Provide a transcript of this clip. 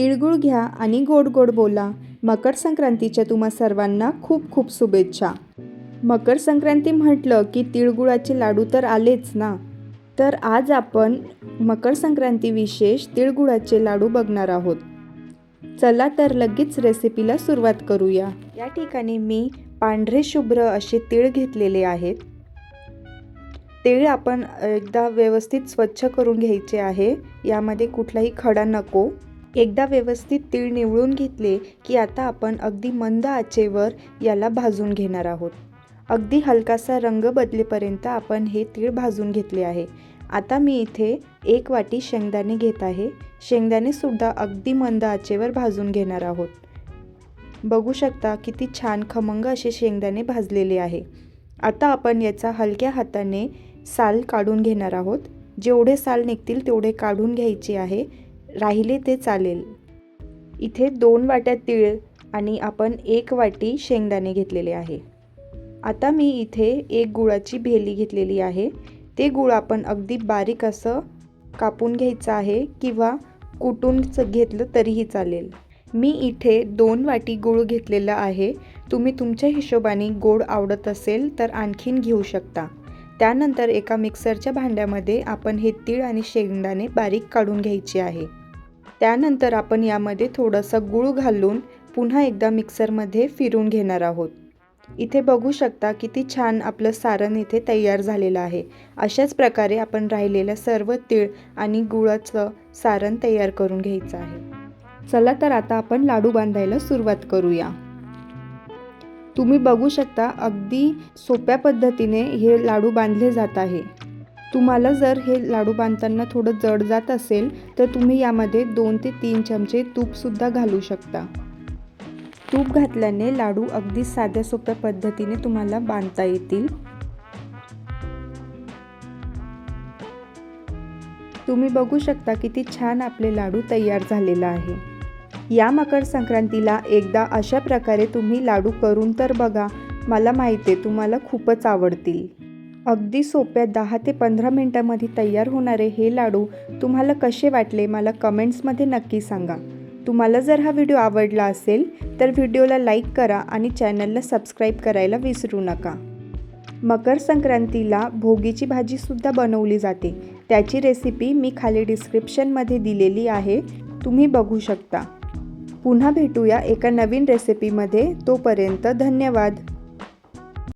तिळगुळ घ्या आणि गोड गोड बोला. मकर संक्रांतीच्या तुम्हा सर्वांना खूप खूप शुभेच्छा. मकर संक्रांती म्हटलं की तिळगुळाचे लाडू तर आलेच ना? तर आज आपण मकर संक्रांती विशेष तिळगुळाचे लाडू बघणार आहोत. चला तर लगेच रेसिपीला सुरुवात करूया. या ठिकाणी मी पांढरे शुभ्र असे तीळ घेतलेले आहेत. तीळ आपण एकदा व्यवस्थित स्वच्छ करून घ्यायचे आहे. यामध्ये कुठलाही खडा नको. एकदा व्यवस्थित तीळ निवळून घेतले की आता आपण अगदी मंद आचेवर याला भाजून घेणार आहोत. अगदी हलकासा रंग बदलेपर्यंत आपण हे तीळ भाजून घेतले आहे. आता मी इथे एक वाटी शेंगदाणे घेत आहे. शेंगदाणेसुद्धा अगदी मंद आचेवर भाजून घेणार आहोत. बघू शकता किती छान खमंग असे शेंगदाणे भाजलेले आहे. आता आपण याचा हलक्या हाताने साल काढून घेणार आहोत. जेवढे साल निघतील तेवढे काढून घ्यायचे आहे. राहिले ते चालेल. इथे दोन वाट्या तीळ आणि आपण एक वाटी शेंगदाणे घेतलेले आहे. आता मी इथे एक गुळाची भेली घेतलेली आहे. ते गुळ आपण अगदी बारीक असं कापून घ्यायचं आहे किंवा कुटून घेतलं तरीही चालेल. मी इथे दोन वाटी गूळ घेतलेला आहे. तुम्ही तुमच्या हिशोबाने गोड आवडत असेल तर आणखीन घेऊ शकता. त्यानंतर एका मिक्सरच्या भांड्यामध्ये आपण हे तीळ आणि शेंगदाणे बारीक काढून घ्यायचे आहे. त्यानंतर आपण यामध्ये थोडंसं गूळ घालून पुन्हा एकदा मिक्सरमध्ये फिरून घेणार आहोत. इथे बघू शकता किती छान आपलं सारण इथे तयार झालेलं आहे. अशाच प्रकारे आपण राहिलेल्या सर्व तीळ आणि गुळाचं सारण तयार करून घ्यायचं आहे. चला तर आता आपण लाडू बांधायला सुरुवात करूया. तुम्ही बघू शकता अगदी सोप्या पद्धतीने हे लाडू बांधले जात आहे. तुम्हाला जर हे लाडू बांधताना थोडं जड जात असेल तर तुम्ही यामध्ये दोन ते तीन चमचे तूपसुद्धा घालू शकता. तूप घातल्याने लाडू अगदी साध्या सोप्या पद्धतीने तुम्हाला बांधता येतील. तुम्ही बघू शकता किती छान आपले लाडू तयार झालेला आहे. या मकर संक्रांतीला एकदा अशा प्रकारे तुम्ही लाडू करून तर बघा मला माहिती आहे तुम्हाला खूपच आवडतील. अगदी सोप्या दहा ते पंधरा मिनटामध्ये तयार होणारे हे लाडू तुम्हाला कसे वाटले मला कमेंट्समध्ये नक्की सांगा. तुम्हाला जर हा व्हिडिओ आवडला असेल तर व्हिडिओला लाईक करा आणि चॅनलला सबस्क्राईब करायला विसरू नका. मकर संक्रांतीला भोगीची भाजीसुद्धा बनवली जाते. त्याची रेसिपी मी खाली डिस्क्रिप्शनमध्ये दिलेली आहे. तुम्ही बघू शकता. पुन्हा भेटूया एका नवीन रेसिपीमध्ये. तोपर्यंत धन्यवाद.